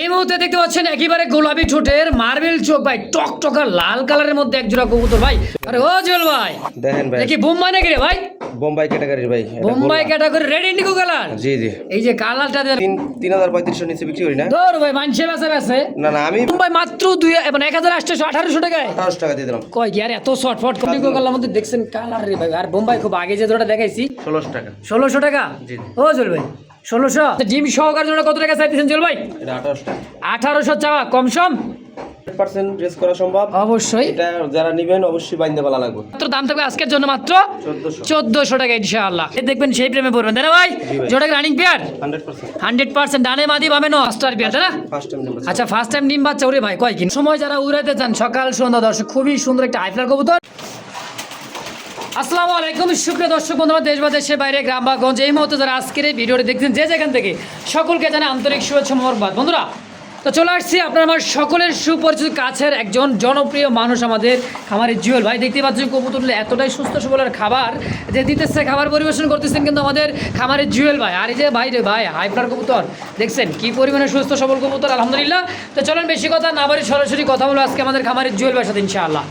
এই মুহূর্তে দেখতে পাচ্ছেন একেবারে গোলাপি ঠোঁটের মার্বেল চোখ ভাই। টক টকা লাল কালারের মধ্যে এক জোড়া কবুতর ভাই। আরে ও জল ভাই। দেখেন ভাই। দেখি বোম্বাই নাকি রে ভাই? বোম্বাই ক্যাটাগরির ভাই। Bombay category red indigo colour জি জি। এই যে কালারটা দেন। তিন তিন হাজার পঁয়ত্রিশশো নিচে বিক্রি করি না? ধর ভাই মানছে বেসে বেসে না না আমি বোম্বাই মাত্র দুই মানে এক হাজার আটশো আঠারোশো টাকায়। আঠারোশো টাকা দিয়ে দিলাম। কয় কি আর এত শর্ট ফট ইন্ডিগো কালার মধ্যে দেখছেন কালার রে ভাই। আর বোম্বাই খুব আগে যে জোড়া দেখাইছি। ষোলোশো টাকা। ষোলোশো টাকা? জি। ও জল ভাই। ষোলোশো? জিম সহকার জন্য কত টাকা চাইতেছেন জল ভাই? আঠারোশো। চাওয়া কম সম? পার্সেন্ট ড্রেস করা সম্ভব। অবশ্যই। এটা যারা নিবেন অবশ্যই বাইন্দে বলা লাগবে। মাত্র দাম থাকবে আজকের জন্য মাত্র চোদ্দশো। টাকা ইনশাআল্লাহ। এ দেখবেন সেই প্রেমে পড়বেন না ভাই? Running pair hundred percent. ডানে মাদি তাই না? ফার্স্ট আচ্ছা ফার্স্ট টাইম ডিম বাচ্চা ওরে ভাই কয় কিন সময় যারা উড়াইতে চান সকাল সন্ধ্যা দর্শক খুবই সুন্দর একটা হাইফ্লার কবুতর। আসসালামু আলাইকুম। সুপ্রিয় দর্শক বন্ধুরা, দেশ বা দেশের বাইরে, গ্রাম বা গঞ্জ, এই মুহূর্তে যারা আজকের এই ভিডিওটি দেখছেন, যে যেখান থেকে সকলকে জানে আন্তরিক শুভেচ্ছা মোহরবাদ বন্ধুরা, তো চলে আসছি আপনার আমার সকলের সুপরিচিত কাছের একজন জনপ্রিয় মানুষ আমাদের খামারের জুয়েল ভাই। দেখতে পাচ্ছেন কবুতর এতটাই সুস্থ সবলের খাবার যে দিতেছে, খাবার পরিবেশন করতেছেন কিন্তু আমাদের খামারের জুয়েল ভাই। আর এই যে ভাই রে ভাই হাইফ্লার কবুতর, দেখছেন কি পরিমাণে সুস্থ সবল কবুতর, আলহামদুলিল্লাহ। তো চলেন, বেশি কথা না বাড়ি সরাসরি কথা বলব আজকে আমাদের খামারের জুয়েল ভাইয়ের সাথে, ইনশাআল্লাহ।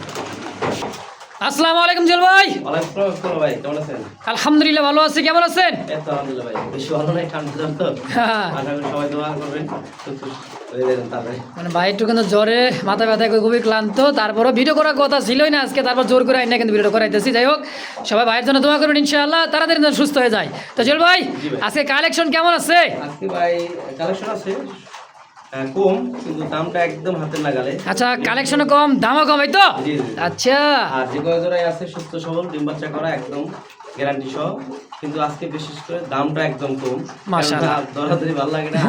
আসসালামু আলাইকুম জুয়েল ভাই। ওয়ালাইকুম আসসালাম ভাই কেমন আছেন? আলহামদুলিল্লাহ ভালো আছি কেমন আছেন? আলহামদুলিল্লাহ ভাই বেশি ভালো নাই তো। হ্যাঁ। সবাই দোয়া করবেন মানে ভাই একটু কিন্তু জ্বরে মাথা ব্যথা করে খুবই ক্লান্ত তারপরও ভিডিও করার কথা ছিলই না আজকে তারপর জোর করে আইনা কিন্তু ভিডিও করাইতেছি। যাই হোক সবাই ভাইয়ের জন্য দোয়া করবেন ইনশাআল্লাহ তাড়াতাড়ি সুস্থ হয়ে যায়। তো চল ভাই আজকে কালেকশন কেমন আছে? আজকে ভাই কালেকশন আছে কম কিন্তু দামটা একদম হাতের নাগালে। আচ্ছা কালেকশনও কম দামও কম এই তো। আচ্ছা। আর যে কয় আছে সুস্থ সবল ডিম বাচ্চা করা একদম গ্যারান্টি সহ। কিন্তু আজকে বিশেষ করে দামটা একদম কম। মাশাআল্লাহ। ভালো লাগে না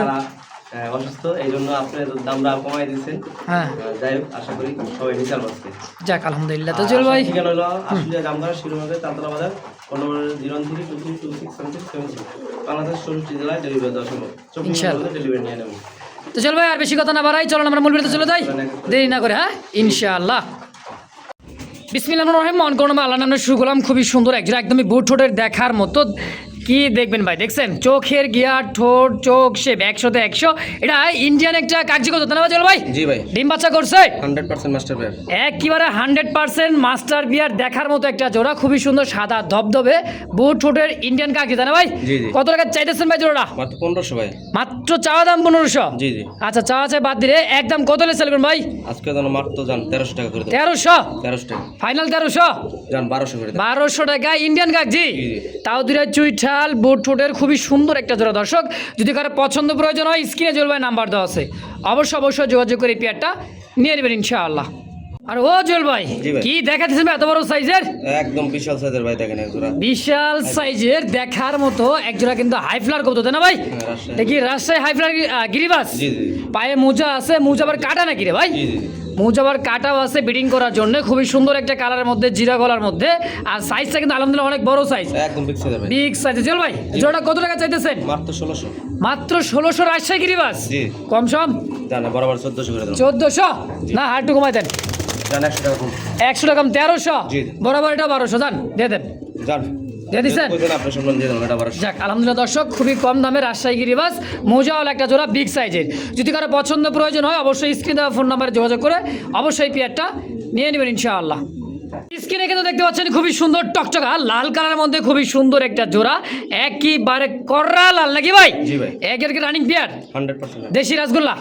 আর অসুস্থ এই জন্য আপনি দামটা কমাই দিচ্ছেন হ্যাঁ। যাই হোক আশা করি সবাই পাচ্ছে যাক আলহামদুলিল্লাহ। তো চল ভাই। ঠিকানা হলো আশুলিয়া জামদারা শিরোমাদের তালতলা বাজার phone number zero three two three two six seven six seven Bangladesh জেলায় ডেলিভারি দেওয়া সম্ভব। চব্বিশ। ডেলিভারি নিয়ে নেবেন। তো চল ভাই, আর বেশি কথা না বাড়াই চলো আমরা মূল বিরতি চলে যাই। দেরি না করে হ্যাঁ? ইনশাআল্লাহ। বিসমিল্লাহ রহিম মন করোনা আল্লাহ নামে শুরু করলাম। খুবই সুন্দর একজন একদমই বুট ঠোঁটের দেখার মতো কি দেখবেন ভাই? দেখছেন? চোখের গিয়ার ঠোঁট চোখ শেপ একশোতে একশো। এটা ইন্ডিয়ান একটা কার্যকর না চলো ভাই? জি ভাই। ডিম বাচ্চা করছে? হান্ড্রেড পার্সেন্ট মাস্টার প্লেয়ার একেবারে হান্ড্রেড পার্সেন্ট মাস্টার বিয়ার দেখার মতো একটা জোড়া। খুবই সুন্দর সাদা ধবধবে বুট ঠোঁটের ইন্ডিয়ান কাকি জানা ভাই? জি, জি। কত টাকা চাইতেছেন ভাই জোড়া মাত্র পনেরোশো ভাই। মাত্র চাওয়া দাম পনেরোশো? জি জি। আচ্ছা চাওয়া চাই বাদ দিলে। একদম কত সেল ভাই? আজকে যেন মাত্র যান তেরোশো টাকা করে তেরোশো? তেরোশো টাকা। ফাইনাল তেরোশো? যান বারোশো করে বারোশো টাকা ইন্ডিয়ান জি, জি। তাও দুটা চুইঠাল বুট ঠোঁটের খুবই সুন্দর একটা জোড়া। দর্শক যদি কারও পছন্দ প্রয়োজন হয় স্ক্রিনে জলবাই নাম্বার দেওয়া আছে। অবশ্যই অবশ্যই যোগাযোগ করে এই পেয়ারটা নিয়ে নেবেন ইনশাআল্লাহ। আর ও জল ভাই। কি দেখাতেছেন এত বড় সাইজের? একদম বিশাল সাইজের ভাই দেখেন এক জোড়া। বিশাল সাইজের দেখার মতো এক জোড়া কিন্তু হাইফ্লার কত না ভাই? হ্যাঁ, রাজশাহী। দেখি রাজশাহী হাইফ্লার গিরিবাস? জি জি পায়ে মোজা আছে মোজা আবার কাটা নাকি রে ভাই? জি জি জি মোজা আবার কাটাও আছে বিডিং করার জন্য। খুবই সুন্দর একটা কালারের মধ্যে জিরা গলার মধ্যে। আর সাইজটা কিন্তু আলহামদুলিল্লাহ অনেক বড় সাইজ একদম বিগ সাইজের ভাই। বিগ সাইজ চল ভাই জোড়া কত টাকা চাইতেছেন? মাত্র ষোলোশো। মাত্র ষোলোশো রাজশাহী গিরিবাস? জি। কম সম? জান বরাবর চোদ্দোশো করে দেন চোদ্দশো? না হারটু কমাই দেন। জান একশো টাকা কম। একশো টাকা তেরোশো? জি। বরাবর এটা বারোশো যান দিয়ে দেন। জান। যাক আলহামদুলিল্লাহ দর্শক খুবই কম দামে রাজশাহী গিরিবাস হল একটা জোড়া বিগ সাইজের যদি কারও পছন্দ প্রয়োজন হয় অবশ্যই স্ক্রিন দেওয়া ফোন নাম্বারে যোগাযোগ করে অবশ্যই পেয়ারটা নিয়ে নেবেন ইনশাআল্লাহ। স্ক্রিনে কিন্তু দেখতে পাচ্ছেন খুবই সুন্দর টকটকা লাল কালারের মধ্যে খুবই সুন্দর একটা জোড়া একইবারে কররা লাল নাকি ভাই। একের রানিং পেয়ার দেশি রাসগোল্লা?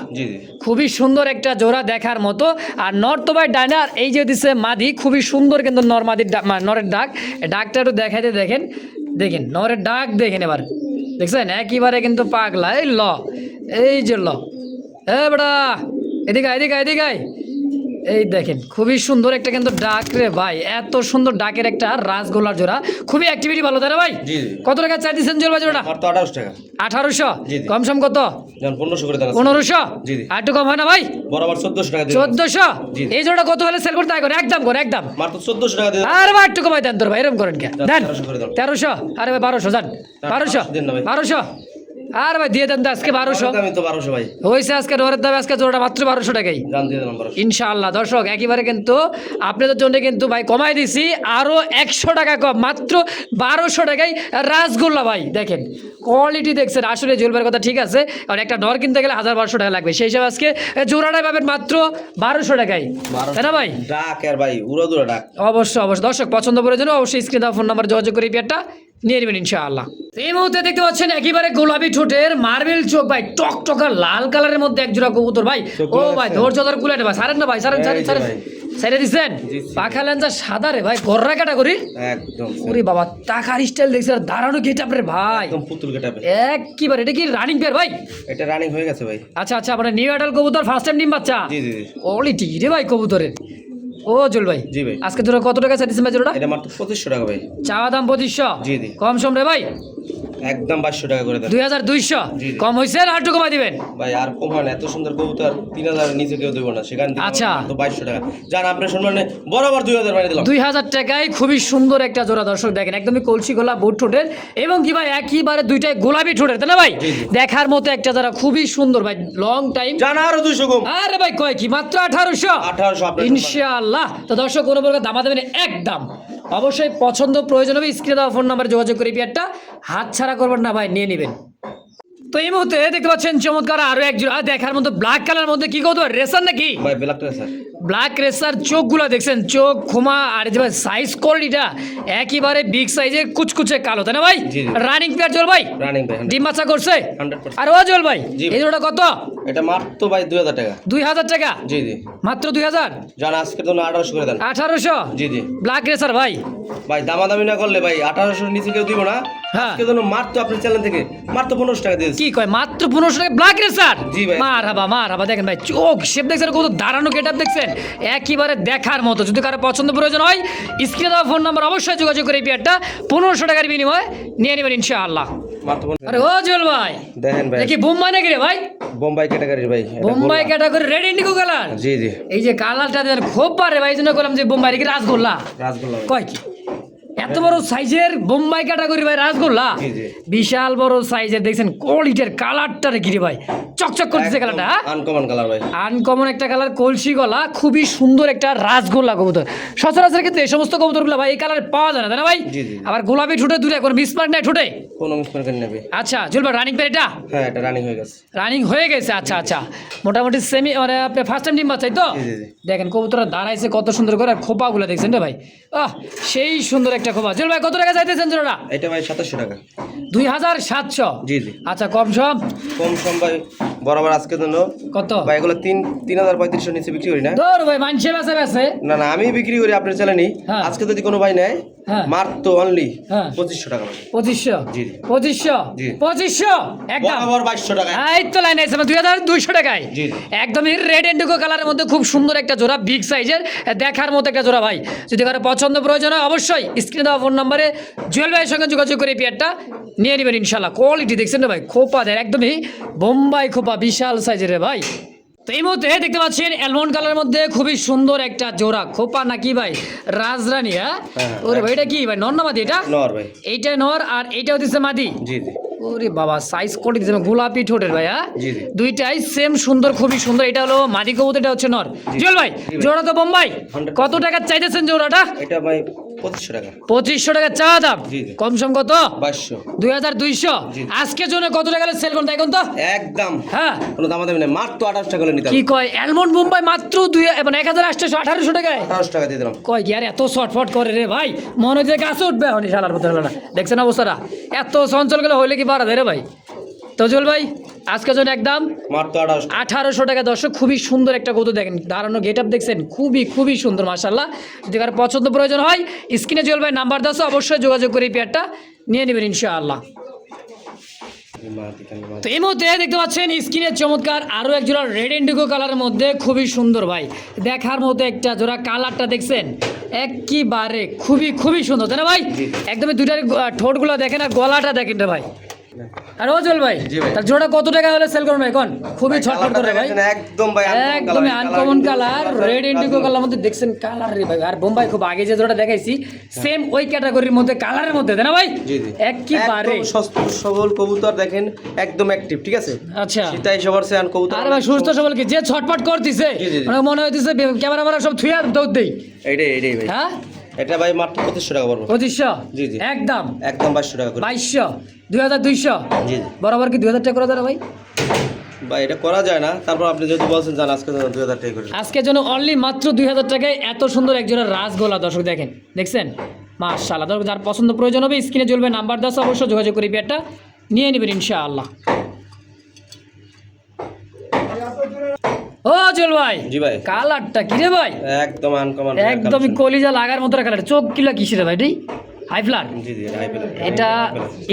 খুবই সুন্দর একটা জোড়া দেখার মতো। আর নর্থ বাই ডাইনার এই যে দিছে মাদি খুবই সুন্দর কিন্তু নর মাদির ডাক মানে নরের ডাক। ডাকটা একটু দেখাইতে দেখেন। দেখেন নরের ডাক দেখেন এবার। দেখছেন? একইবারে কিন্তু পাগলা। এই ল এই যে ল। এ বেড়া এদিকে এদিকে এদিকে। এই দেখেন খুবই সুন্দর একটা কিন্তু ডাক রে ভাই। এত সুন্দর ডাকের একটা রাসগোল্লার জোড়া। খুবই অ্যাক্টিভিটি ভালো তাই ভাই? কত টাকা চাই দিচ্ছেন জোড়া জোড়া মাত্র আঠারোশো টাকা। আঠারোশো? জি, জি। কম সম কত পনেরোশো করে পনেরোশো? জি, জি। আর একটু কম হয় না ভাই? বরাবর চোদ্দোশো টাকা চোদ্দশো? এই জোড়া কত হলে সেল করতে? করে একদম করে একদম। মাত্র চোদ্দোশো টাকা আর ভাই একটু কমাই দেন তোর ভাই এরকম করেন কে? দেন। তেরোশো আরে ভাই বারোশো যান। বারোশো। বারোশো? আর ভাই দিয়ে দেন তো আজকে বারোশো। আমি তো বারোশো ভাই। হয়েছে আজকে ডোরের দাম আজকে জোড়াটা মাত্র বারোশো টাকাই। ইনশাআল্লাহ দর্শক একেবারে কিন্তু আপনাদের জন্য কিন্তু ভাই কমাই দিছি আরও একশো টাকা কম মাত্র বারোশো টাকাই। রাসগোল্লা ভাই দেখেন কোয়ালিটি দেখছেন আসলে জুয়েলবার কথা ঠিক আছে কারণ একটা নর কিনতে গেলে হাজার বারোশো টাকা লাগবে সেই হিসাবে আজকে জোড়াটা পাবেন মাত্র বারোশো টাকায় তাই না ভাই? ডাক আর ভাই উড়ো ডাক। অবশ্যই অবশ্যই। দর্শক পছন্দ করে জন্য অবশ্যই স্ক্রিন দেওয়া ফোন নাম্বার যোগাযোগ করে পেয়ারটা নিয়ে নেবেন ইনশাআল্লাহ। এই মুহূর্তে দেখতে পাচ্ছেন একেবারে গোলাপি ঠোঁটের মার্বেল চোখ ভাই টক টকা লাল কালারের মধ্যে এক জোড়া কবুতর ভাই। ও ভাই? ধৈর্য ধর কুলাটে ভাই। সারেন না ভাই সারেন সারেন সারেন দিচ্ছেন জি, জি। পাখা লেন্সা সাদা রে ভাই গররা ক্যাটাগরি। একদম ওরে বাবা টাকার স্টাইল দেখছি আর দাঁড়ানো গেট রে ভাই। একদম পুতুল কেটাবে এক কি বার এটা কি রানিং পেয়ার ভাই? এটা রানিং হয়ে গেছে ভাই। আচ্ছা আচ্ছা আপনার নিউ অ্যাডাল কবুতর ফার্স্ট টাইম ডিম বাচ্চা? জি জি জি। কোয়ালিটি রে ভাই কবুতরের। ও জল ভাই জি ভাই। আজকে তোরা কত টাকা চাইতেছেন ভাই জোড়া এটা মাত্র পঁচিশশো টাকা ভাই। চাওয়া দাম পঁচিশশো? জি, জি। কম সম রে ভাই? একদম বাইশশো টাকা করে দেন। দুই হাজার দুইশো। কম হয়েছে আটটু কমাই দিবেন? ভাই আর কম হয় না এত সুন্দর কবুতর তিন হাজার নিচে কেউ দেবো না সেখান থেকে আচ্ছা। তো বাইশশো টাকা। আপনার সম্মানে বরাবর দুই হাজার বানিয়ে দিলাম। দুই হাজার টাকায় খুবই সুন্দর একটা জোড়া দর্শক দেখেন একদমই কলসি গোলা বুট ঠোঁটের এবং কি ভাই একইবারে দুইটাই গোলাপি ঠোঁটের তাই না ভাই। দেখার মতো একটা যারা খুবই সুন্দর ভাই লং টাইম জান আরও দুইশো কম। আরে ভাই কয় কি? মাত্র আঠারোশো? আঠারোশো ইনশাআল্লাহ। তো দর্শক কোনো প্রকার দামা দেবেন একদম। অবশ্যই পছন্দ, প্রয়োজন হবে স্ক্রিনে দেওয়া ফোন নাম্বারে যোগাযোগ করে পেয়ারটা হাত ছাড়া করবেন না, ভাই, নিয়ে নেবেন। তো এই মুহূর্তে দেখতে পাচ্ছেন চমৎকার আরও একজন। দেখার মতো ব্ল্যাক কালার মধ্যে কি কত রেশন নাকি? ভাই ব্ল্যাক স্যার ব্ল্যাক রেসার চোখগুলো দেখছেন? চোখ খুমা আর যে সাইজ কোয়ালিটিটা একেবারে বিগ সাইজের কুচকুচে কালো তাই না ভাই। রানিং পেয়ার জল ভাই? রানিং ভাই ডিম বাচ্চা করছে? আর ও জল ভাই। এই জোড়া কত? এটা মাত্র ভাই দুই হাজার টাকা। দুই হাজার টাকা? জি জি। মাত্র দুই হাজার? জান আজকের জন্য আঠারোশো করে দেন। আঠারোশো? জি জি। ব্ল্যাক রেসার ভাই। ভাই দামাদামি না করলে ভাই আঠারোশোর নিচে কেউ দিব না। হ্যাঁ। আজকের জন্য মাত্র আপনার চ্যানেল থেকে মাত্র পনেরোশো টাকা দিয়েছি কি কয় মাত্র পনেরোশো টাকা? ব্ল্যাক রেসার জি ভাই। মার হাবা মার হাবা। দেখেন ভাই চোখ শেপ দেখছেন কত দাঁড়ানো গেট দেখছেন। একেবারে দেখার মতো। যদি কারও পছন্দ প্রয়োজন হয় স্ক্রিনে দেওয়া ফোন নাম্বার অবশ্যই যোগাযোগ করে এই পেয়ারটা পনেরোশো টাকার বিনিময়ে নিয়ে নেবেন ইনশাআল্লাহ। আরে ও জল ভাই। দেখেন ভাই। দেখি বোম্বাই নাকি রে ভাই? বোম্বাই ভাই Bombay category red indigo colour জি জি। এই যে কালারটা খুব পারে ভাই এই জন্য করলাম যে বোম্বাই কি রাসগোল্লা? রাসগোল্লা। কয় কি? এত বড় সাইজের বোম্বাই ক্যাটাগরি ভাই রাসগোল্লা? জি। বিশাল বড় সাইজের দেখছেন কোয়ালিটির কালারটা রে গিরে ভাই। চকচক করতেছে কালারটা হ্যাঁ? আনকমন কালার ভাই। আনকমন একটা কালার কলসি গলা খুবই সুন্দর একটা রাসগোল্লা কবুতর। সচরাচর ক্ষেত্রে এই সমস্ত কবুতরগুলো ভাই এই কালার পাওয়া যায় না তাই না ভাই? জি, জি। আবার গোলাপি ঠুটে দূরে কোনো মিসমার্ক নাই ঠুটে? কোনো মিস করে নেবে। আচ্ছা চলবে রানিং পের এটা? হ্যাঁ এটা রানিং হয়ে গেছে। রানিং হয়ে গেছে আচ্ছা আচ্ছা। মোটামুটি সেমি মানে আপনি ফার্স্ট টাইম ডিম বাচ্চাই তো। দেখেন কবুতরা দাঁড়াইছে কত সুন্দর করে আর খোপাগুলো দেখছেন রে ভাই। আহ সেই সুন্দর একটা চল ভাই। কত টাকা চাইতেছেন জোড়াটা? এটা ভাই সাতাশশো টাকা। দুই হাজার সাতশো? জি জি। আচ্ছা কম সম? কম সম ভাই বরাবর আজকের জন্য। কত? ভাই এগুলো তিন তিন হাজার পঁয়ত্রিশশো নিচে বিক্রি করি না। ধর ভাই মানছে বেছে বেছে না না আমি বিক্রি করি আপনার চ্যানেলই হ্যাঁ। আজকে যদি কোনো ভাই নেয় হ্যাঁ। মাত্র অনলি হ্যাঁ। পঁচিশশো টাকা পঁচিশশো? জি, জি। পঁচিশশো? জি। পঁচিশশো? একদম। বরাবর বাইশশো টাকা এই তো লাইন আছে দুই হাজার দুইশো টাকায়। জি, জি। একদমই রেড এন্ডিগো কালারের মধ্যে খুব সুন্দর একটা জোড়া বিগ সাইজের দেখার মতো একটা জোড়া ভাই। যদি কারও পছন্দ প্রয়োজন হয় অবশ্যই স্ক্রিনে দেওয়া ফোন নাম্বারে জুয়েল ভাইয়ের সঙ্গে যোগাযোগ করে পেয়ারটা নিয়ে নেবেন ইনশাল্লাহ কোয়ালিটি দেখছেন না ভাই? খোপা দেয় একদমই বোম্বাই খোপা বিশাল সাইজের রে ভাই। তো এই মুহূর্তে দেখতে পাচ্ছেন অ্যালমন্ড কালারের মধ্যে খুবই সুন্দর একটা জোড়া। খোপা নাকি ভাই? রাজরানী হ্যাঁ? হ্যাঁ, ওরে ভাই এটা কি ভাই? নর না মাদি এটা? নর ভাই। এইটা নর আর এইটা হচ্ছে মাদি? জি জি। ওরে বাবা সাইজ দিয়েছে গোলাপি ঠোঁটের ভাই হ্যাঁ। দুইটাই সেম সুন্দর খুবই সুন্দর। এটা হলো মাদি কবুতর এটা হচ্ছে নর। ভাই জোড়া তো বোম্বাই কত টাকা চাইতেছেন জোড়াটা? এটা ভাই পঁচিশশো টাকা। পঁচিশশো টাকা চাওয়া দাম। কম সম কত? বাইশশো। দুই হাজার দুইশো। আজকের জন্য কত টাকা সেল তো একদম। হ্যাঁ। কোনো দাম মাত্র আঠাশ টাকা নিতে কি কয়? অ্যালমন্ড বোম্বাই মাত্র দুই মানে এক হাজার আটশো আঠারোশো টাকায়। আঠারোশো টাকা দিয়ে দিলাম। কয় এত শর্টফট করে রে ভাই? মনে হচ্ছে গাছে উঠবে এখন শালার মতো হলো না। দেখছেন অবস্থাটা? এত চঞ্চল গেলে হইলে কি বাড়া দেয় রে ভাই। তজুল ভাই আজকের জন্য একদম আঠারোশো। টাকা। দর্শক খুবই সুন্দর একটা গরু দেখেন। দাঁড়ানো গেট আপ দেখছেন খুবই খুবই সুন্দর মাসাল্লাহ যদি কারও পছন্দ প্রয়োজন হয় স্ক্রিনে জল ভাই নাম্বার দাস অবশ্যই যোগাযোগ করে এই পেয়ারটা নিয়ে নেবেন ইনশাআল্লাহ। তো এই মুহূর্তে দেখতে পাচ্ছেন স্ক্রিনের চমৎকার আরও এক জোড়া রেড ইন্ডিগো কালারের মধ্যে খুবই সুন্দর ভাই। দেখার মতো একটা জোড়া কালারটা দেখছেন একেবারে খুবই খুবই সুন্দর। তাই না ভাই। একদমই দুইটার ঠোঁটগুলো দেখেন আর গলাটা দেখেন রে ভাই। আর ও চল ভাই। তার জোড়া কত টাকা হলে সেল করবেন খুবই ছটফট করে ভাই। একদম ভাই একদমই uncommon colour red indigo colour মধ্যে দেখছেন কালার রে ভাই। আর বোম্বাই খুব আগে যে জোড়া দেখাইছি সেম ওই ক্যাটাগরির মধ্যে কালারের মধ্যে তাই না ভাই? জি জি। একেবারে। একদম সুস্থ সবল কবুতর দেখেন একদম অ্যাক্টিভ ঠিক আছে? আচ্ছা। সবার কবুতর আরে ভাই সুস্থ সবল কি? যে ছটফট করতেছে। মানে হইতেছে ক্যামেরা মারা সব থুয়া দৌড় দেই। এইটাই এইটাই ভাই। হ্যাঁ? এটা ভাই মাত্র পঁচিশশো টাকা পড়ব। পঁচিশশো? জি, জি। একদম? একদম বাইশশো টাকা করে। বাইশশো? দুই হাজার দুইশো? জি জি। বরাবর কি দুই হাজার টাকা করে দেয় ভাই? ভাই এটা করা যায় না। তারপর আপনি যেহেতু বলছেন জান আজকে দুই হাজার টাকা করে আজকের জন্য অনলি মাত্র দুই হাজার টাকায় এত সুন্দর একজনের রাসগোলা দর্শক দেখেন। দেখছেন? মাশাআল্লাহ। দর্শক যার পছন্দ প্রয়োজন হবে স্ক্রিনে চলবে নাম্বার দাস অবশ্যই যোগাযোগ করে বিয়ারটা নিয়ে নেবেন ইনশাআল্লাহ। ও চল ভাই জি ভাই। কালারটা কি রে ভাই? একদম আনকমন একদমই কলিজা লাগার মতো কালার চোখ কিলা কিসে ভাই এটাই হাইফ্লার জি জি হাই পেলার এটা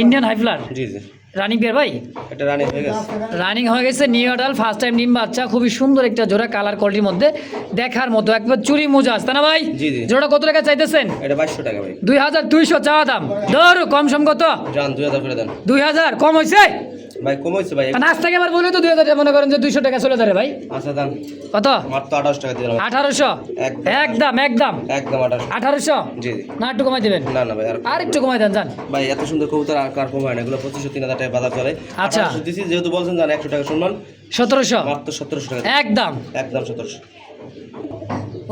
ইন্ডিয়ান হাইফ্লার জি জি। রানিং বিয়ার ভাই? এটা রানি হয়ে গেছে। রানিং হয়ে গেছে নিউ অডাল ফার্স্ট টাইম ডিম বাচ্চা খুবই সুন্দর একটা জোড়া কালার কোয়ালিটির মধ্যে দেখার মতো একবার চুরি মোজা আছে তাই না ভাই? জি, জি। জোড়া কত টাকা চাইতেছেন? এটা বাইশশো টাকা ভাই। দুই হাজার দুইশো চাওয়া দাম। ধরো কম সম কত? জান দুই হাজার করে দেন। দুই হাজার কম হয়েছে ভাই কমেছে ভাই। নাচ থেকে আবার বলে তো দুই হাজার মনে করেন যে দুইশো টাকা চলে ধরে ভাই। আচ্ছা দান কত? মাত্র আঠাশ টাকা দিলাম। আঠারোশো? একদম। একদম একদম। আঠাশ আঠারোশো। জি। না একটু কমাই দেবেন। না না ভাই আর একটু কমাই দেন যান। ভাই এত সুন্দর কবুতর আর কার কমায় না? এগুলো পঁচিশশো তিন হাজার টাকা বাজার চলে। আচ্ছা। 1800 দিছি যেহেতু বলছেন জান একশো টাকা সম্মান। সতেরোশো? মাত্র সতেরোশো টাকা একদম। একদম সতেরোশো।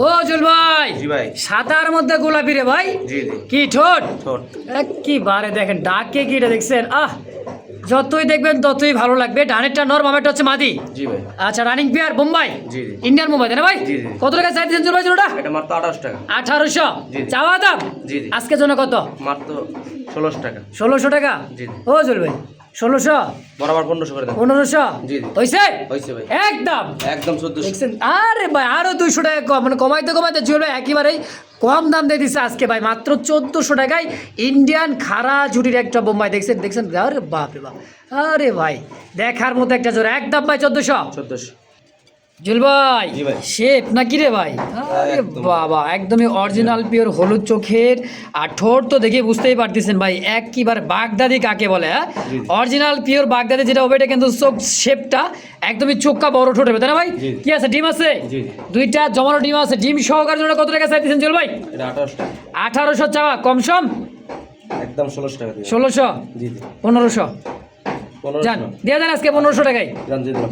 ও জুল ভাই। জি ভাই। সাদার মধ্যে গোলাপি রে ভাই। জি জি। কি ঠোঁট? ছোট একেবারে দেখেন ডাকে কি এটা দেখছেন? আহ! যতই দেখবেন ততই ভালো লাগবে। ডানেরটা নর মামেরটা হচ্ছে মাদি। জি ভাই। আচ্ছা রানিং পেয়ার বোম্বাই জি ইন্ডিয়ান তাই না ভাই। কত টাকা চাইতেছেন চুল ভাই জোড়া এটা মাত্র আঠাশ টাকা। আঠারোশো? জি, জি। চাওয়া দাম? জি জি। আজকের জন্য কত? মাত্র ষোলোশো টাকা। ষোলোশো টাকা? জি। ও চল ভাই ষোলোশো? বরাবর পনেরোশো করে পনেরোশো। হয়েছে হয়েছে ভাই। একদম। একদম চোদ্দশো। আরে ভাই আরও দুইশো টাকা কম মানে কমাইতে কমাইতে চলবে একেবারেই কম দাম দিয়ে দিছে আজকে ভাই, মাত্র চোদ্দোশো টাকায় ইন্ডিয়ান খারা জুটির একটা বোম্বাই। দেখছেন দেখছেন? আরে বাপ রে বাপ। আরে ভাই, দেখার মতো একটা জোর একদম ভাই চোদ্দোশো? চোদ্দশো। জুল ভাই। শেপ নাকি রে ভাই? আরে। বাবা একদমই অরিজিনাল পিওর হলুদ চোখের আর ঠোঁট তো দেখে বুঝতেই পারতেছেন ভাই একবার বাগদাদি কাকে বলে হ্যাঁ। অরিজিনাল পিওর বাগদাদি যেটা হবে এটা কিন্তু চোখ শেপটা একদমই চোখটা বড় ঠোঁট হবে তাই না ভাই? কি আছে ডিম আছে? দুইটা জমানো ডিম আছে ডিম সহকারে জন্য কত টাকা চাইতেছেন চল ভাই? আঠারোশো চাওয়া কম সম? একদম ষোলোশো টাকা ষোলোশো? পনেরোশো? যান দিয়ে দেন আজকে পনেরোশো টাকায়।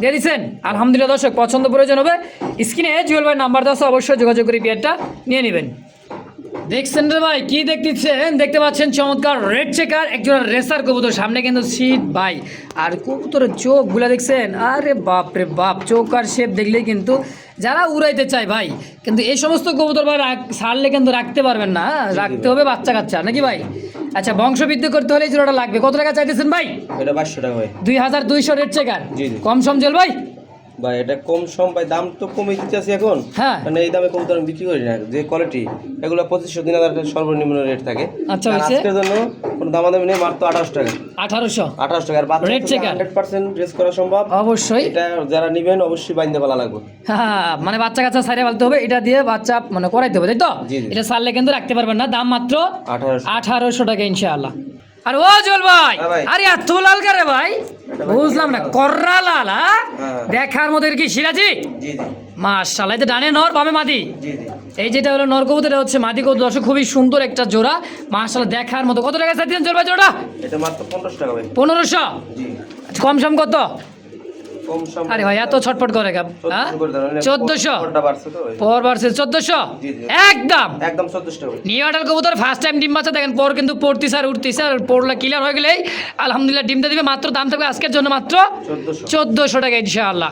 দিয়ে দিচ্ছেন আলহামদুলিল্লাহ দর্শক পছন্দ প্রয়োজন হবে। স্ক্রিনে জুয়েল ভাই নাম্বার দশ অবশ্যই যোগাযোগ করে পেয়ারটা নিয়ে নেবেন। দেখছেন রে ভাই কি দেখতেছেন? দেখতে পাচ্ছেন চমৎকার রেড চেকার একজন রেসার কবুতর সামনে কিন্তু সিট ভাই। আর কবুতরের চোখগুলো দেখছেন? আরে বাপ রে বাপ চোখ আর শেপ দেখলেই কিন্তু যারা উড়াইতে চায় ভাই কিন্তু এই সমস্ত কবুতর ভাই ছাড়লে কিন্তু রাখতে পারবেন না হ্যাঁ? রাখতে হবে বাচ্চা কাচ্চা নাকি ভাই? আচ্ছা বংশবৃদ্ধি করতে হলে এই জোড়াটা লাগবে। কত টাকা চাইতেছেন ভাই? এটা বাইশশো টাকা ভাই। দুই হাজার দুইশো কার চেকার। জি, জি। কম সম জল ভাই? ভাই এটা কম সম ভাই দাম তো কমে দিতেছি এখন। হ্যাঁ। মানে এই দামে আমি বিক্রি করি না। যে কোয়ালিটি এগুলো পঁচিশশো তিন হাজার সর্বনিম্ন রেট থাকে। আচ্ছা, আজকের জন্য কোনো দামাদামি নেই মাত্র আঠাশ টাকা। আঠারোশো? আঠাশ টাকা। আর বাচ্চা Red checker। হান্ড্রেড পার্সেন্ট করা সম্ভব। অবশ্যই। এটা যারা নিবেন অবশ্যই বাইন্দে পালা লাগবে। হ্যাঁ মানে বাচ্চা কাচ্চা সাইডে ফেলতে হবে এটা দিয়ে বাচ্চা মানে করাইতে হবে তাই তো। এটা সারলে কিন্তু রাখতে পারবেন না। দাম মাত্র আঠারোশো। আঠারোশো টাকা ইনশাআল্লাহ। আর ও জল ভাই হ্যাঁ ভাই। আরে এত লাল কারে ভাই? বুঝলাম না কররা লাল হ্যাঁ? দেখার মতো কি সিরাজি জি মাশাআল্লাহ ডানে নর বামে মাদি? এই যেটা হলো নর কবুতর এটা হচ্ছে মাদি কবুতর দর্শক খুবই সুন্দর একটা জোড়া। মাশাআল্লাহ দেখার মতো। কত টাকা চাইছেন জোড়া জোড়া এটা মাত্র পনেরোশো টাকা পনেরোশো? কম সম কত? আরে ভাই এত ছটফট করে কেন? হ্যাঁ? চোদ্দশো? ভাই। পর বাড়ছে চোদ্দশো। একদম? একদম নিউ অর্ডার কবুতর ফার্স্ট টাইম ডিম বাচ্চা দেখেন পর কিন্তু পড়তিছে আর উঠতিছে আর পড়লা ক্লিয়ার হয়ে গেলেই আলহামদুলিল্লাহ ডিমটা দিবে। মাত্র দাম থাকবে আজকের জন্য মাত্র চোদ্দশো। টাকা ইনশাআল্লাহ।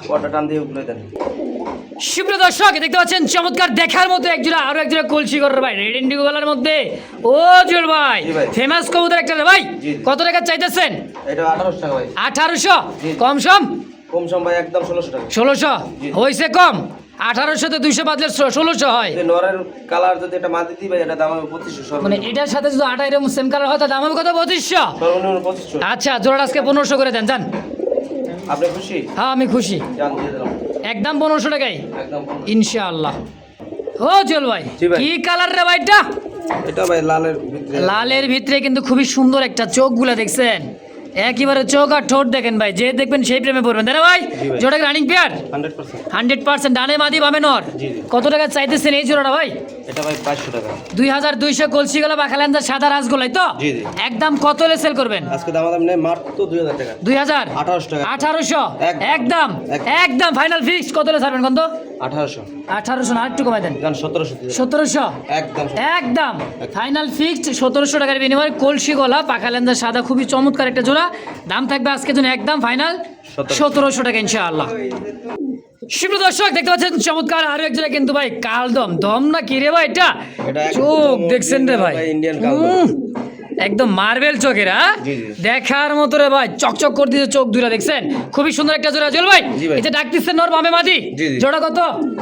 সুপ্রিয় দর্শক দেখতে পাচ্ছেন চমৎকার দেখার মতো একজোড়া আরও একজোড়া কলসি করার ভাই। রেড ইন্ডিগো কালার মধ্যে। ও জুল ভাই ফেমাস কবুতর একটা ভাই। কত টাকা চাইতেছেন? আঠারোশো। কম সম? কম সম একদম ষোলোশো টাকা। ষোলোশো? হয়েছে কম? আঠারোশো তো দুইশো বাদলে ষোলোশো হয়। নরের কালার যদি এটা মাটি দিবে এটা দাম হবে পঁচিশশো মানে এটার সাথে যদি আটা এরকম সেম কালার হয় তার দাম হবে কত? পঁচিশশো? পঁচিশশো। আচ্ছা জোড়া আজকে পনেরোশো করে দেন যান। আপনি খুশি? হ্যাঁ আমি খুশি। একদম পনেরোশো টাকাই একদম ইনশাআল্লাহ। ও চল ভাই ভাই। কি কালার রে ভাইটা? এটা ভাই লালের ভিতরে। লালের ভিতরে কিন্তু খুবই সুন্দর একটা চোখগুলো দেখছেন। একেবারে চোখ আর ঠোঁট দেখেন ভাই যে দেখবেন সেই প্রেমে পড়বেন। তাই ভাই জোড়া রানিং পেয়ার হান্ড্রেড পার্সেন্ট। ডানে মাদি বামে নর। জি, জি। কত টাকা চাইতেছেন এই জোড়াটা ভাই? এটা ভাই পাঁচশো টাকা। দুই হাজার দুইশো কলসি গলা বাখালেন সাদা রাসগোলাই তো। একদম কত হলে সেল করবেন? আজকে দাম দাম নেই মাত্র দুই হাজার টাকা। দুই হাজার? আঠারোশো টাকা। আঠারোশো? একদম। একদম? ফাইনাল ফিক্স কত হলে ছাড়বেন কত আঠারোশো। আঠারোশো না একটু কমাই দেন। সতেরোশো সতেরোশো? একদম। একদম। ফাইনাল ফিক্সড সতেরোশো টাকার বিনিময়ে কলসি গলা পাখালেন্দার সাদা খুবই চমৎকার একটা জোড়া। দাম থাকবে আজকে জন্য একদম ফাইনাল সতেরোশো। টাকা ইনশাআল্লাহ সুপ্রিয় দর্শক দেখতে পাচ্ছেন চমৎকার আরও এক জোড়া কিন্তু ভাই কাল দম দম না কি রে ভাই এটা চোখ দেখছেন রে ভাই কালদম। উম, একদম মার্বেল চোখের হ্যাঁ। দেখার মতো রে ভাই চকচক করে দিয়েছে চোখ দুটা দেখছেন? খুবই সুন্দর একটা জোড়া জল ভাই। এটা ডাকতেছেন নর বামে মাদি। জোড়া কত?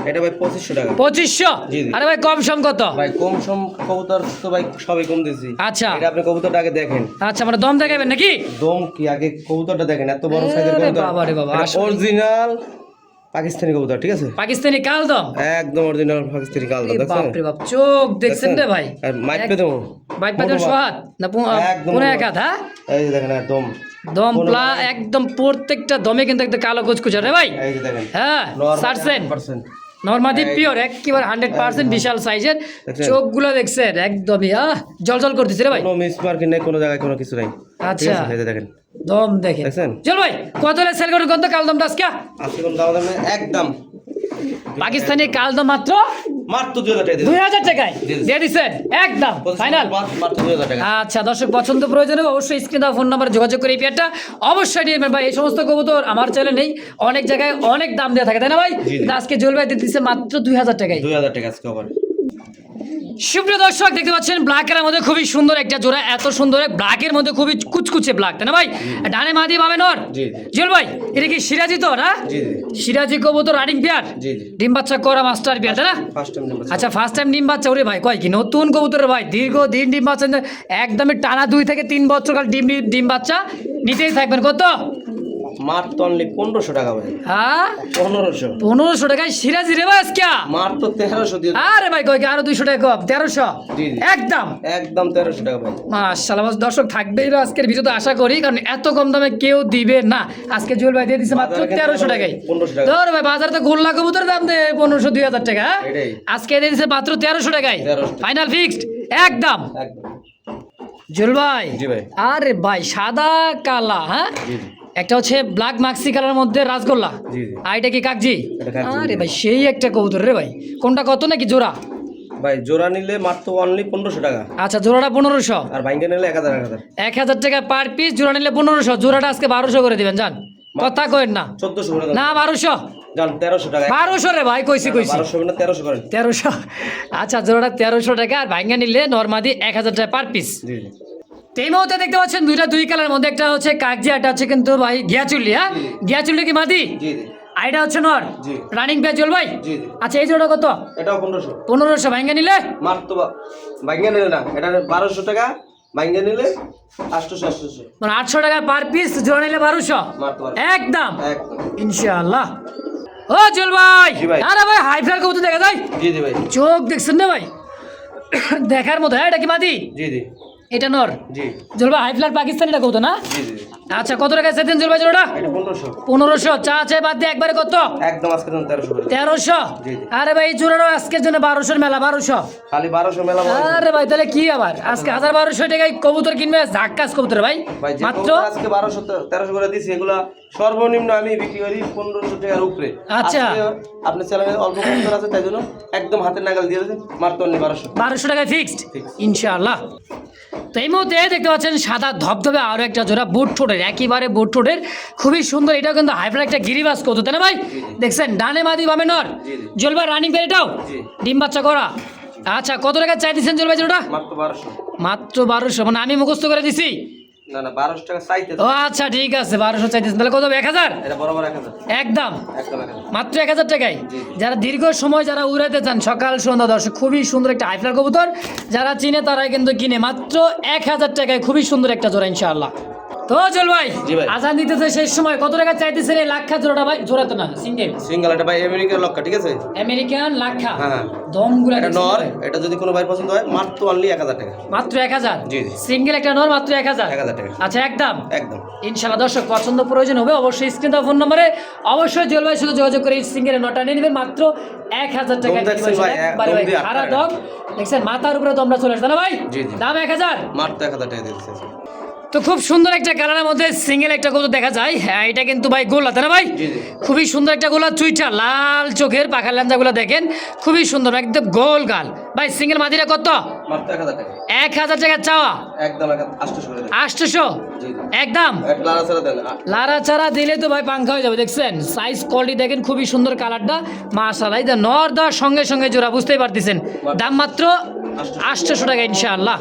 এটা ভাই পঁচিশশো টাকা। পঁচিশশো? জি, জি। আরে ভাই কম সম কত? ভাই কম সম কবুতর তো ভাই সবই কম দিয়েছি। আচ্ছা। এটা আপনি কবুতরটা আগে দেখেন। আচ্ছা মানে দম দেখাবেন নাকি? দম কি আগে কবুতরটা দেখেন এত বড় সাইজের কবুতর। বাবা রে বাবা, অরিজিনাল পাকিস্তানি কবুতর ঠিক আছে? পাকিস্তানি একদম অরিজিনাল পাকিস্তানি দেখছেন? বাপ রে বাপ চোখ দেখছেন রে ভাই। আর পে দেবো পে সোহাত না এক হ্যাঁ? এই দেখেন একদম দম প্লা একদম প্রত্যেকটা দমে কিন্তু একটা কালো কুচকুচা রে ভাই? এই দেখেন। হ্যাঁ সারছেন। নর্মাদি পিওর একেবারে হান্ড্রেড পার্সেন্ট বিশাল সাইজের দেখছেন? চোখগুলো দেখছেন একদমই আহ জল জল করতেছে রে ভাই। কোনো মিস মার্কিং নেই কোনো জায়গায় কোনো কিছু নাই। আচ্ছা। দেখেন। দম দেখেন। দেখছেন? চল ভাই কত হলে সেল করুন কত? কাল দাস আজকে? আজকে কোন দাম একদম। পাকিস্তানি কাল দম মাত্র মাত্র টাকা টাকায়। দিয়ে একদম ফাইনাল মাত্র- টাকা। আচ্ছা দর্শক পছন্দ প্রয়োজন হবে অবশ্যই স্ক্রিন দেওয়া ফোন নাম্বারে যোগাযোগ করে এই পেয়ারটা অবশ্যই নিয়ে ভাই এই সমস্ত কবুতর আমার চ্যানেলে নেই। অনেক জায়গায় অনেক দাম দেওয়া থাকে তাই না ভাই। আজকে জল ভাই দিতেছে মাত্র দুই হাজার টাকায়। দুই হাজার টাকা আজকে সুপ্রিয় দর্শক দেখতে পাচ্ছেন ব্ল্যাকের মধ্যে খুবই সুন্দর একটা জোড়া এত সুন্দর ব্ল্যাকের মধ্যে খুবই কুচকুচে ব্ল্যাক তাই না ভাই? ডানে মাদি বামে নর জি, জি। জল ভাই এটা কি সিরাজি তো না? জি জি। সিরাজি কবুতর রানিং পেয়ার? জি জি। ডিম বাচ্চা করা মাস্টার পেয়ার তাই না? আচ্ছা ফার্স্ট টাইম ডিম বাচ্চা ওরে ভাই কয় কি নতুন কবুতরের ভাই দীর্ঘ দিন ডিম বাচ্চা একদমই টানা দুই থেকে তিন বছর কাল ডিম ডিম বাচ্চা নিতেই থাকবেন কত? মাত্র অনলি পনেরোশো টাকা ভাই। হ্যাঁ? পনেরোশো। পনেরোশো টাকায় সিরাজি রে ভাই আজকে? মাত্র তেরোশো দিয়ে আরে ভাই কয় কি আরও দুইশো টাকা কম? তেরোশো। একদম? একদম তেরোশো টাকা ভাই। মাশাআল্লাহ আমার দর্শক থাকবেই না আজকের ভিডিওতে আশা করি কারণ এত কম দামে কেউ দিবে না। আজকে জুয়েল ভাই দিয়ে দিচ্ছে মাত্র তেরোশো টাকায়। 1500 টাকা। ধর ভাই বাজারে তো গোল্লা কবুতরের দাম দেয় পনেরোশো দুই হাজার টাকা হ্যাঁ? আজকে দিয়ে দিচ্ছে মাত্র তেরোশো টাকায়। ফাইনাল ফিক্সড একদম। একদম। জুয়েল ভাই আরে ভাই সাদা কালা হ্যাঁ? একটা হচ্ছে ব্ল্যাক মাক্সি কালার মধ্যে রাসগোল্লা। আর এটা কি কাকজি? আরে ভাই সেই একটা কবুতর রে ভাই। কোনটা কত নাকি জোড়া? ভাই জোড়া নিলে মাত্র অনলি পনেরোশো টাকা। আচ্ছা জোড়াটা পনেরোশো। আর বাইঙ্গে নিলে এক হাজার এক হাজার। টাকা পার পিস জোড়া নিলে পনেরোশো। জোড়াটা আজকে বারোশো করে দিবেন জান। কথা কইন না। চোদ্দশো না বারোশো। বারোশো রে ভাই কইছি কইছি। তেরোশো আচ্ছা জোড়াটা তেরোশো টাকা আর ভাঙ্গা নিলে নর্মাদি এক হাজার টাকা পার পিস জি এই মুহূর্তে দেখতে পাচ্ছেন দুইটা দুই কালার মধ্যে একটা হচ্ছে কাগজি একটা হচ্ছে কিন্তু ভাই গিয়াচুল্লি হ্যাঁ? গিয়াচুল্লি কি মাদি? আর এটা হচ্ছে নর? জি। রানিং পেয়ে চল ভাই আচ্ছা এই জোড়া কত? এটাও পনেরোশো। পনেরোশো ভাঙ্গা নিলে? মাত্র বাইঙ্গে নিলে না এটা বারোশো টাকা বাইঙ্গে নিলে আটশোশো আটশোশো। মানে আটশো টাকা পার পিস জোড়া নিলে বারোশো। একদম। একদম। ইনশাআল্লাহ। ও চল ভাই! ভাই। আরে ভাই হাই ফ্লার কবুতর দেখা যায়? জি জি ভাই। চোখ দেখছেন না ভাই? দেখার মতো হ্যাঁ এটা কি মাদি? জি জি। এটা নর? জি। জলবা হাই ফ্লার পাকিস্তানি এটা কত না? জি জি জি। আচ্ছা কত টাকা সেদিন জলবা জোড়া এটা পনেরোশো। চা চাই বাদ দিয়ে একবারে কত? একদম আজকে তেরোশো। আরে ভাই জোড়ারও আজকের জন্য বারোশোর মেলা বারোশো। খালি বারোশো মেলা আরে ভাই তাহলে কি আবার? আজকে হাজার বারোশো টাকায় কবুতর কিনবে? ঝাক্কাস কবুতর ভাই। ভাই মাত্র? আজকে বারোশো তেরোশো করে দিছি এগুলা সর্বনিম্ন আমি বিক্রি করি পনেরোশো টাকার উপরে। আচ্ছা। আপনার চ্যানেলে অল্প কবুতর আছে তাই জন্য একদম হাতের নাগাল দিয়ে দিয়েছে মাত্র অনলি বারোশো। বারোশো টাকায় ফিক্সড। ইনশাআল্লাহ। তো এই মুহূর্তে দেখতে পাচ্ছেন সাদা ধবধবে আরও একটা জোড়া বুট ঠোঁটের একেবারে বুট ঠোঁটের খুবই সুন্দর এটাও কিন্তু হাইফ্লার একটা গিরিবাস কত তাই না ভাই? দেখছেন ডানে মাদি বামে নর। জলবার রানিং পেয়ে এটাও? ডিম বাচ্চা করা। আচ্ছা কত টাকা চাই দিচ্ছেন জলবাই জোড়া মাত্র বারোশো মানে আমি মুখস্থ করে দিছি। আচ্ছা ঠিক আছে বারোশো চাইতেছেন। তাহলে কত এক হাজার? একদম। মাত্র এক হাজার টাকায়। যারা দীর্ঘ সময় যারা উড়াইতে চান সকাল সন্ধ্যা দর্শক খুবই সুন্দর একটা হাইফ্লার কবুতর। যারা চিনে তারাই কিন্তু কিনে। মাত্র এক হাজার টাকায় খুবই সুন্দর একটা জোড়া ইনশাআল্লাহ। তো চল ভাই ভাই। আজান দিতেছে শেষ সময়। কত টাকা চাইতেছেন এই লাক্ষা জোড়াটা ভাই? জোড়া তো না সিঙ্গেল সিঙ্গেল এটা ভাই আমেরিকার লক্কা ঠিক আছে? আমেরিকান লাক্ষা। হ্যাঁ। দমগুলা এটা নর এটা যদি কোনো ভাই পছন্দ হয় মাত্র অনলি এক হাজার টাকা। মাত্র এক হাজার? জি, জি। সিঙ্গেল একটা নর মাত্র এক হাজার? এক হাজার টাকা। আচ্ছা একদম? একদম। ইনশাল্লাহ দর্শক পছন্দ প্রয়োজন হবে অবশ্যই স্ক্রিন ফোন নম্বরে অবশ্যই জল ভাইয়ের সাথে যোগাযোগ করে এই সিঙ্গেল নটা নিয়ে নেবেন মাত্র এক হাজার টাকা দম দেখছেন ভাই, দম ভাই মাথার উপরে তোমরা চলে আসছে না ভাই। দাম এক হাজার। মাত্র এক হাজার টাকা দিতেছে তো খুব সুন্দর একটা কালারের মধ্যে সিঙ্গেল একটা গোলা দেখা যায়। হ্যাঁ এটা কিন্তু ভাই গোলা তাই না ভাই। খুবই সুন্দর একটা গোলা চুইটা লাল চোখের পাখার ল্যাঞ্জাগুলো দেখেন। খুবই সুন্দর একদম গোল গাল। ভাই সিঙ্গেল মাদিরা কত? এক হাজার টাকা। চাওয়া? আটশোশো জি একদম? লারা চারা দিলে তো ভাই পাঙ্খা হয়ে যাবে দেখছেন? সাইজ কোয়ালিটি দেখেন খুবই সুন্দর কালারটা। মাশাআল্লাহ এই যে নর দেওয়ার সঙ্গে সঙ্গে জোড়া বুঝতেই পারতেছেন। দাম মাত্র আটশোশো টাকা ইনশাআল্লাহ।